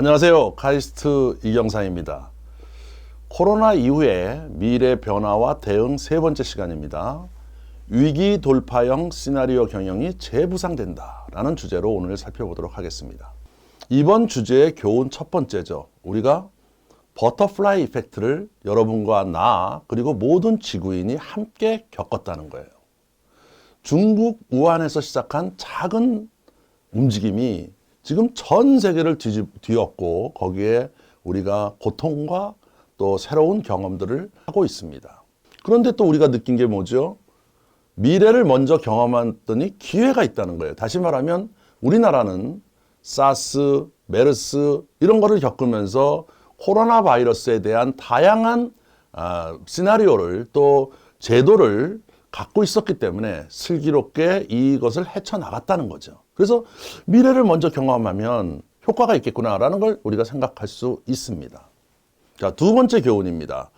안녕하세요. 카이스트 이경사입니다. 코로나 이후의 미래 변화와 대응 세 번째 시간입니다. 위기 돌파형 시나리오 경영이 재부상된다. 라는 주제로 오늘 살펴보도록 하겠습니다. 이번 주제의 교훈 첫 번째죠. 우리가 버터플라이 이펙트를 여러분과 나 그리고 모든 지구인이 함께 겪었다는 거예요. 중국 우한에서 시작한 작은 움직임이 지금 전 세계를 뒤집, 뒤엎고 거기에 우리가 고통과 또 새로운 경험들을 하고 있습니다. 그런데 또 우리가 느낀 게 뭐죠? 미래를 먼저 경험했더니 기회가 있다는 거예요. 다시 말하면 우리나라는 사스, 메르스 이런 거를 겪으면서 코로나 바이러스에 대한 다양한 아, 시나리오를 또 제도를 갖고 있었기 때문에 슬기롭게 이것을 헤쳐나갔다는 거죠. 그래서 미래를 먼저 경험하면 효과가 있겠구나라는 걸 우리가 생각할 수 있습니다. 자, 두 번째 교훈입니다.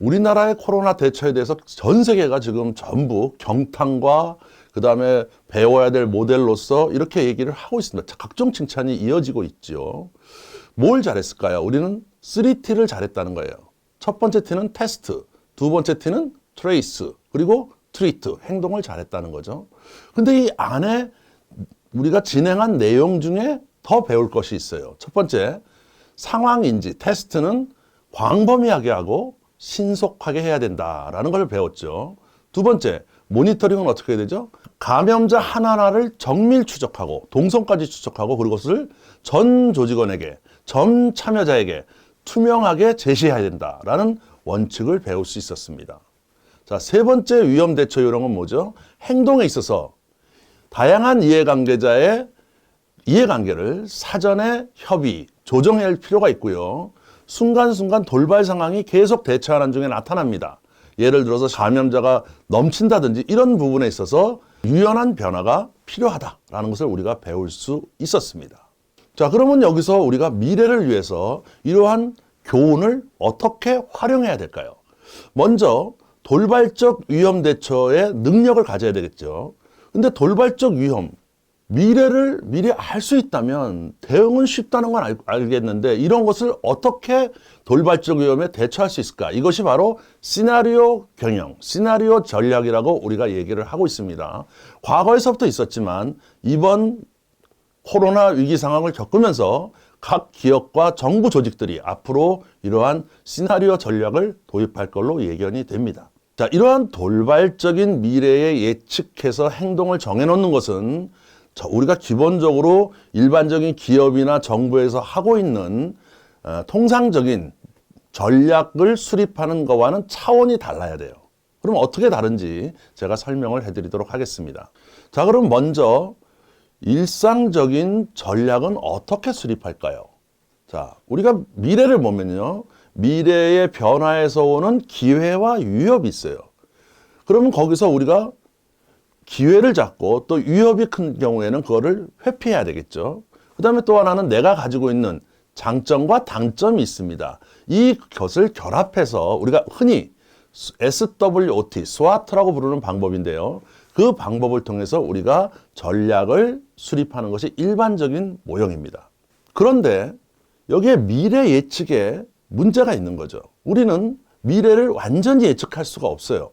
우리나라의 코로나 대처에 대해서 전 세계가 지금 전부 경탄과 그 다음에 배워야 될 모델로서 이렇게 얘기를 하고 있습니다. 각종 칭찬이 이어지고 있죠. 뭘 잘했을까요? 우리는 3T를 잘했다는 거예요. 첫 번째 T는 테스트, 두 번째 T는 트레이스, 그리고 트리트, 행동을 잘했다는 거죠. 근데 이 안에 우리가 진행한 내용 중에 더 배울 것이 있어요. 첫 번째, 상황인지, 테스트는 광범위하게 하고 신속하게 해야 된다라는 걸 배웠죠. 두 번째, 모니터링은 어떻게 해야 되죠? 감염자 하나하나를 정밀 추적하고 동선까지 추적하고 그것을 전 조직원에게, 전 참여자에게 투명하게 제시해야 된다라는 원칙을 배울 수 있었습니다. 자, 세 번째 위험 대처 요령은 뭐죠? 행동에 있어서 다양한 이해관계자의 이해관계를 사전에 협의, 조정해야 할 필요가 있고요. 순간순간 돌발 상황이 계속 대처하는 중에 나타납니다. 예를 들어서 감염자가 넘친다든지 이런 부분에 있어서 유연한 변화가 필요하다라는 것을 우리가 배울 수 있었습니다. 자, 그러면 여기서 우리가 미래를 위해서 이러한 교훈을 어떻게 활용해야 될까요? 먼저 돌발적 위험 대처의 능력을 가져야 되겠죠. 근데 돌발적 위험, 미래를 미리 알 수 있다면 대응은 쉽다는 건 알, 알겠는데 이런 것을 어떻게 돌발적 위험에 대처할 수 있을까? 이것이 바로 시나리오 경영, 시나리오 전략이라고 우리가 얘기를 하고 있습니다. 과거에서부터 있었지만 이번 코로나 위기 상황을 겪으면서 각 기업과 정부 조직들이 앞으로 이러한 시나리오 전략을 도입할 걸로 예견이 됩니다. 자, 이러한 돌발적인 미래에 예측해서 행동을 정해놓는 것은 우리가 기본적으로 일반적인 기업이나 정부에서 하고 있는 어, 통상적인 전략을 수립하는 것과는 차원이 달라야 돼요. 그럼 어떻게 다른지 제가 설명을 해드리도록 하겠습니다. 자, 그럼 먼저 일상적인 전략은 어떻게 수립할까요? 자, 우리가 미래를 보면요. 미래의 변화에서 오는 기회와 위협이 있어요. 그러면 거기서 우리가 기회를 잡고 또 위협이 큰 경우에는 그거를 회피해야 되겠죠. 그 다음에 또 하나는 내가 가지고 있는 장점과 단점이 있습니다. 이것을 결합해서 우리가 흔히 SWOT, SWOT라고 부르는 방법인데요. 그 방법을 통해서 우리가 전략을 수립하는 것이 일반적인 모형입니다. 그런데 여기에 미래 예측에 문제가 있는 거죠. 우리는 미래를 완전히 예측할 수가 없어요.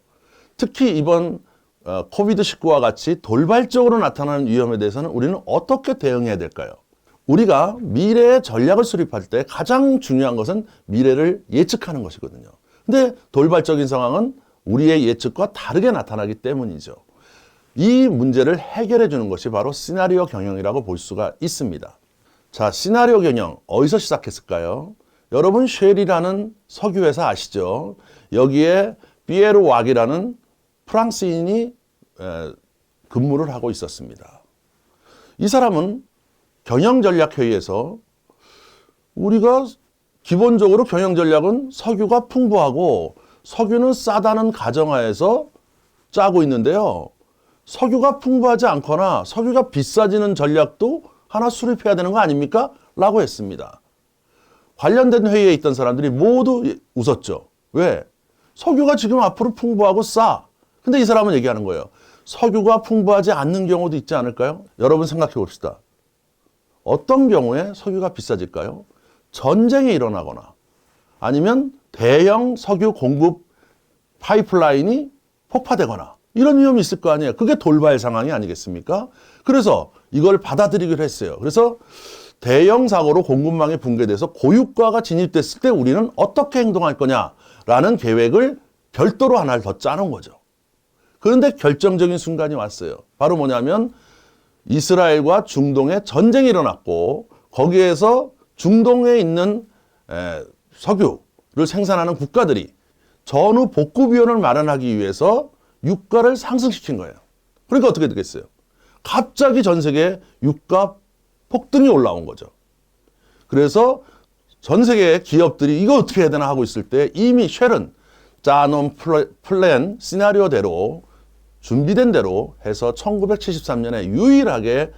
특히 이번 어, 코비드19와 같이 돌발적으로 나타나는 위험에 대해서는 우리는 어떻게 대응해야 될까요? 우리가 미래의 전략을 수립할 때 가장 중요한 것은 미래를 예측하는 것이거든요. 근데 돌발적인 상황은 우리의 예측과 다르게 나타나기 때문이죠. 이 문제를 해결해 주는 것이 바로 시나리오 경영이라고 볼 수가 있습니다. 자, 시나리오 경영 어디서 시작했을까요? 여러분 쉘이라는 석유회사 아시죠? 여기에 피에르 왁이라는 프랑스인이 근무를 하고 있었습니다. 이 사람은 경영전략회의에서 우리가 기본적으로 경영전략은 석유가 풍부하고 석유는 싸다는 가정하에서 짜고 있는데요. 석유가 풍부하지 않거나 석유가 비싸지는 전략도 하나 수립해야 되는 거 아닙니까? 라고 했습니다. 관련된 회의에 있던 사람들이 모두 웃었죠. 왜? 석유가 지금 앞으로 풍부하고 싸. 근데 이 사람은 얘기하는 거예요. 석유가 풍부하지 않는 경우도 있지 않을까요? 여러분 생각해 봅시다. 어떤 경우에 석유가 비싸질까요? 전쟁이 일어나거나 아니면 대형 석유 공급 파이프라인이 폭파되거나 이런 위험이 있을 거 아니에요. 그게 돌발 상황이 아니겠습니까? 그래서 이걸 받아들이기로 했어요. 그래서 대형 사고로 공급망이 붕괴돼서 고유가가 진입됐을 때 우리는 어떻게 행동할 거냐라는 계획을 별도로 하나를 더 짜는 거죠. 그런데 결정적인 순간이 왔어요. 바로 뭐냐면 이스라엘과 중동에 전쟁이 일어났고 거기에서 중동에 있는 에, 석유를 생산하는 국가들이 전후 복구 비용을 마련하기 위해서 유가를 상승시킨 거예요. 그러니까 어떻게 되겠어요? 갑자기 전 세계 유가 폭등이 올라온 거죠. 그래서 전 세계 기업들이 이거 어떻게 해야 되나 하고 있을 때 이미 쉘은 짜놓은 플랜 시나리오대로 준비된 대로 해서 1973년에 유일하게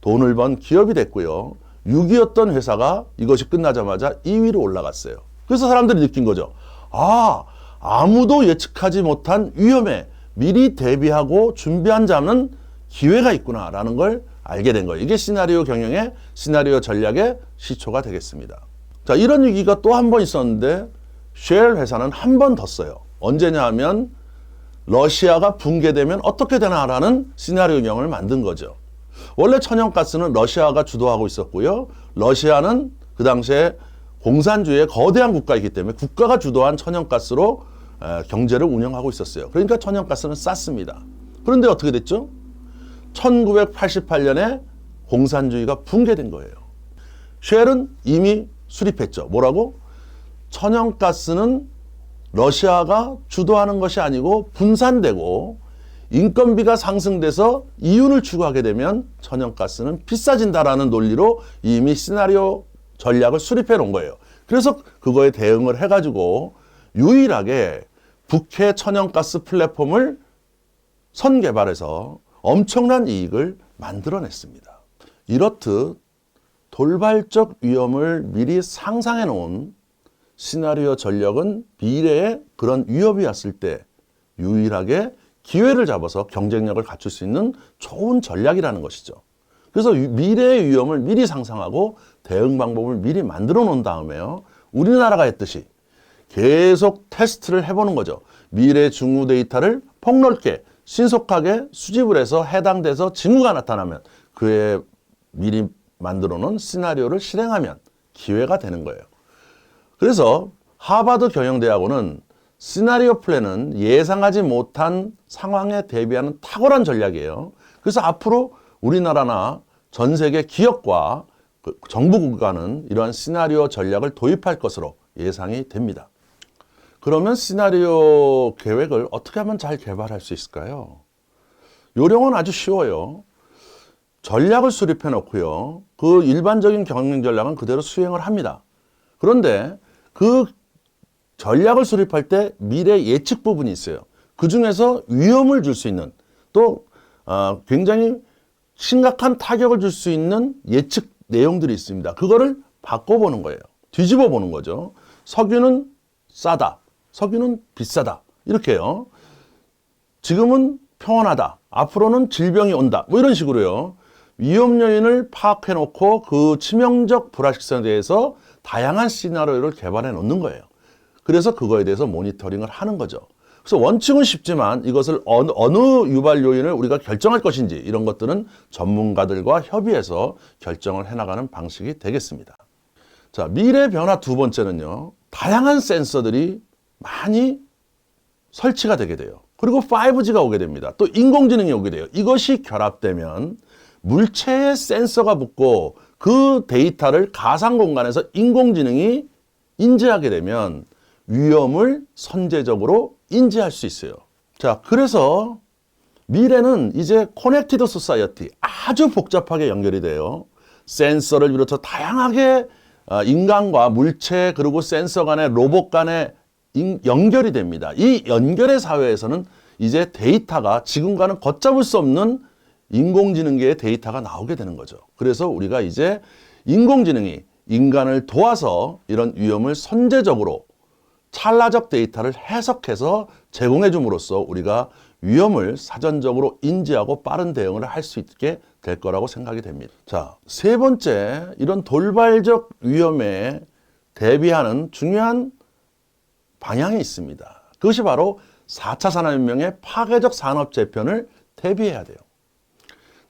돈을 번 기업이 됐고요. 6위였던 회사가 이것이 끝나자마자 2위로 올라갔어요. 그래서 사람들이 느낀 거죠. 아, 아무도 예측하지 못한 위험에 미리 대비하고 준비한 자는 기회가 있구나라는 걸 알게 된 거예요. 이게 시나리오 경영의 시나리오 전략의 시초가 되겠습니다. 자, 이런 위기가 또 한 번 있었는데 쉘 회사는 한 번 더 써요. 언제냐 하면 러시아가 붕괴되면 어떻게 되나라는 시나리오 경을 만든 거죠. 원래 천연가스는 러시아가 주도하고 있었고요. 러시아는 그 당시에 공산주의의 거대한 국가이기 때문에 국가가 주도한 천연가스로 에, 경제를 운영하고 있었어요. 그러니까 천연가스는 쌌습니다. 그런데 어떻게 됐죠? 1988년에 공산주의가 붕괴된 거예요. 쉘은 이미 수립했죠. 뭐라고? 천연가스는 러시아가 주도하는 것이 아니고 분산되고 인건비가 상승돼서 이윤을 추구하게 되면 천연가스는 비싸진다라는 논리로 이미 시나리오 전략을 수립해 놓은 거예요. 그래서 그거에 대응을 해가지고 유일하게 북해 천연가스 플랫폼을 선개발해서 엄청난 이익을 만들어냈습니다. 이렇듯 돌발적 위험을 미리 상상해 놓은 시나리오 전력은 미래에 그런 위협이 왔을 때 유일하게 기회를 잡아서 경쟁력을 갖출 수 있는 좋은 전략이라는 것이죠. 그래서 위- 미래의 위험을 미리 상상하고 대응 방법을 미리 만들어 놓은 다음에요. 우리나라가 했듯이 계속 테스트를 해보는 거죠. 미래 중후 데이터를 폭넓게 신속하게 수집을 해서 해당돼서 징후가 나타나면 그에 미리 만들어 놓은 시나리오를 실행하면 기회가 되는 거예요. 그래서 하버드 경영대학원은 시나리오 플랜은 예상하지 못한 상황에 대비하는 탁월한 전략이에요. 그래서 앞으로 우리나라나 전 세계 기업과 그 정부 구간은 이러한 시나리오 전략을 도입할 것으로 예상이 됩니다. 그러면 시나리오 계획을 어떻게 하면 잘 개발할 수 있을까요? 요령은 아주 쉬워요. 전략을 수립해 놓고요. 그 일반적인 경영 전략은 그대로 수행을 합니다. 그런데 그 전략을 수립할 때 미래 예측 부분이 있어요. 그 중에서 위험을 줄 수 있는 또 어, 굉장히 심각한 타격을 줄 수 있는 예측 내용들이 있습니다. 그거를 바꿔보는 거예요. 뒤집어 보는 거죠. 석유는 싸다. 석유는 비싸다. 이렇게요. 지금은 평온하다. 앞으로는 질병이 온다. 뭐 이런 식으로요. 위험 요인을 파악해 놓고 그 치명적 불확실성에 대해서 다양한 시나리오를 개발해 놓는 거예요. 그래서 그거에 대해서 모니터링을 하는 거죠. 그래서 원칙은 쉽지만 이것을 어느, 어느 유발 요인을 우리가 결정할 것인지 이런 것들은 전문가들과 협의해서 결정을 해나가는 방식이 되겠습니다. 자, 미래 변화 두 번째는요. 다양한 센서들이 많이 설치가 되게 돼요. 그리고 5G가 오게 됩니다. 또 인공지능이 오게 돼요. 이것이 결합되면 물체에 센서가 붙고 그 데이터를 가상 공간에서 인공지능이 인지하게 되면 위험을 선제적으로 인지할 수 있어요. 자, 그래서 미래는 이제 커넥티드 소사이어티 아주 복잡하게 연결이 돼요. 센서를 비롯해서 다양하게 어, 인간과 물체 그리고 센서 간의 로봇 간의 인- 연결이 됩니다. 이 연결의 사회에서는 이제 데이터가 지금과는 걷잡을 수 없는 인공지능계의 데이터가 나오게 되는 거죠. 그래서 우리가 이제 인공지능이 인간을 도와서 이런 위험을 선제적으로 찰나적 데이터를 해석해서 제공해 줌으로써 우리가 위험을 사전적으로 인지하고 빠른 대응을 할 수 있게 될 거라고 생각이 됩니다. 자, 세 번째, 이런 돌발적 위험에 대비하는 중요한 방향이 있습니다. 그것이 바로 4차 산업혁명의 파괴적 산업 재편을 대비해야 돼요.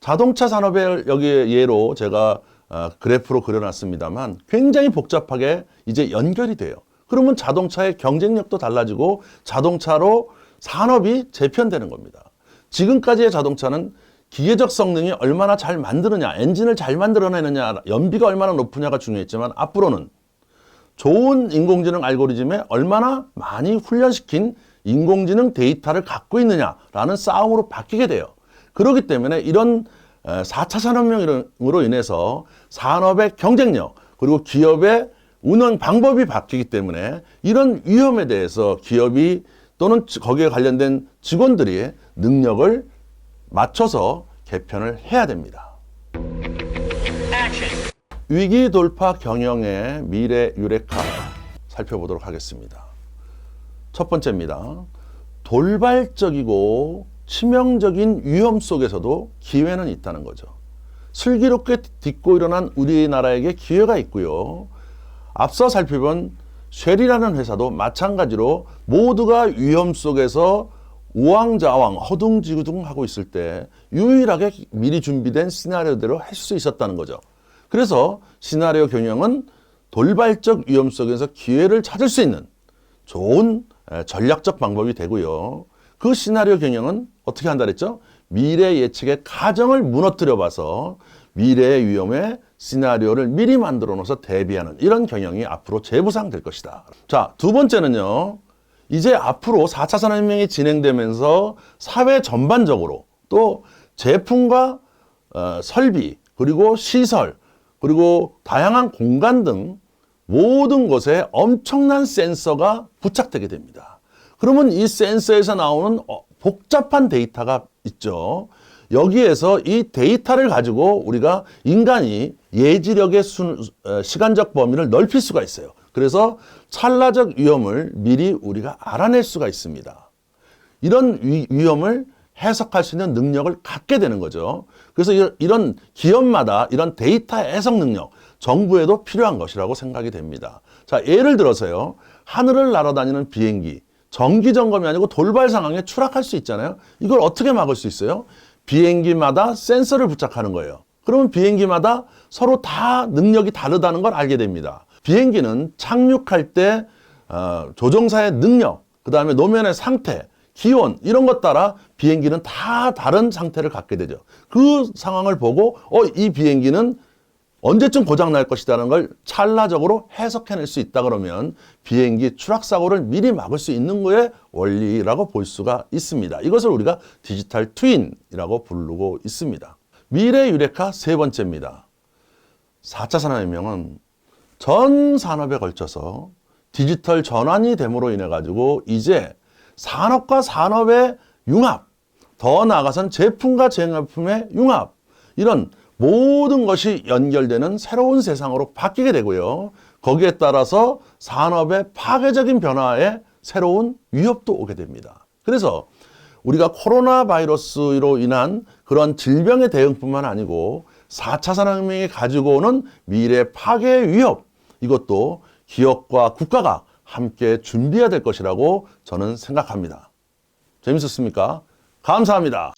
자동차 산업을 여기 예로 제가 어, 그래프로 그려놨습니다만 굉장히 복잡하게 이제 연결이 돼요. 그러면 자동차의 경쟁력도 달라지고 자동차로 산업이 재편되는 겁니다. 지금까지의 자동차는 기계적 성능이 얼마나 잘 만드느냐, 엔진을 잘 만들어내느냐, 연비가 얼마나 높으냐가 중요했지만 앞으로는 좋은 인공지능 알고리즘에 얼마나 많이 훈련시킨 인공지능 데이터를 갖고 있느냐라는 싸움으로 바뀌게 돼요. 그렇기 때문에 이런 4차 산업혁명으로 인해서 산업의 경쟁력 그리고 기업의 운영 방법이 바뀌기 때문에 이런 위험에 대해서 기업이 또는 거기에 관련된 직원들이 능력을 맞춰서 개편을 해야 됩니다. 위기 돌파 경영의 미래 유레카 살펴보도록 하겠습니다. 첫 번째입니다. 돌발적이고 치명적인 위험 속에서도 기회는 있다는 거죠. 슬기롭게 딛고 일어난 우리나라에게 기회가 있고요. 앞서 살펴본 쉘이라는 회사도 마찬가지로 모두가 위험 속에서 우왕좌왕 허둥지둥 하고 있을 때 유일하게 미리 준비된 시나리오대로 할 수 있었다는 거죠. 그래서 시나리오 경영은 돌발적 위험 속에서 기회를 찾을 수 있는 좋은 전략적 방법이 되고요. 그 시나리오 경영은 어떻게 한다 그랬죠? 미래 예측의 가정을 무너뜨려 봐서 미래의 위험에 시나리오를 미리 만들어 놓아서 대비하는 이런 경영이 앞으로 재부상될 것이다. 자, 두 번째는요. 이제 앞으로 4차 산업혁명이 진행되면서 사회 전반적으로 또 제품과 어, 설비 그리고 시설 그리고 다양한 공간 등 모든 곳에 엄청난 센서가 부착되게 됩니다. 그러면 이 센서에서 나오는 어, 복잡한 데이터가 있죠. 여기에서 이 데이터를 가지고 우리가 인간이 예지력의 순, 어, 시간적 범위를 넓힐 수가 있어요. 그래서 찰나적 위험을 미리 우리가 알아낼 수가 있습니다. 이런 위, 위험을 해석할 수 있는 능력을 갖게 되는 거죠. 그래서 이런 기업마다 이런 데이터 해석 능력, 정부에도 필요한 것이라고 생각이 됩니다. 자, 예를 들어서요. 하늘을 날아다니는 비행기, 정기 점검이 아니고 돌발 상황에 추락할 수 있잖아요. 이걸 어떻게 막을 수 있어요? 비행기마다 센서를 부착하는 거예요. 그러면 비행기마다 서로 다 능력이 다르다는 걸 알게 됩니다. 비행기는 착륙할 때 어, 조종사의 능력, 그 다음에 노면의 상태, 기온 이런 것 따라 비행기는 다 다른 상태를 갖게 되죠. 그 상황을 보고 어 이 비행기는 언제쯤 고장 날 것이라는 걸 찰나적으로 해석해낼 수 있다 그러면 비행기 추락 사고를 미리 막을 수 있는 거의 원리라고 볼 수가 있습니다. 이것을 우리가 디지털 트윈이라고 부르고 있습니다. 미래 유레카 세 번째입니다. 4차 산업혁명은 전 산업에 걸쳐서 디지털 전환이 됨으로 인해 가지고 이제 산업과 산업의 융합, 더 나아가선 제품과 제품의 융합, 이런 모든 것이 연결되는 새로운 세상으로 바뀌게 되고요. 거기에 따라서 산업의 파괴적인 변화에 새로운 위협도 오게 됩니다. 그래서 우리가 코로나 바이러스로 인한 그런 질병의 대응뿐만 아니고 4차 산업혁명이 가지고 오는 미래 파괴 위협 이것도 기업과 국가가 함께 준비해야 될 것이라고 저는 생각합니다. 재밌었습니까? 감사합니다.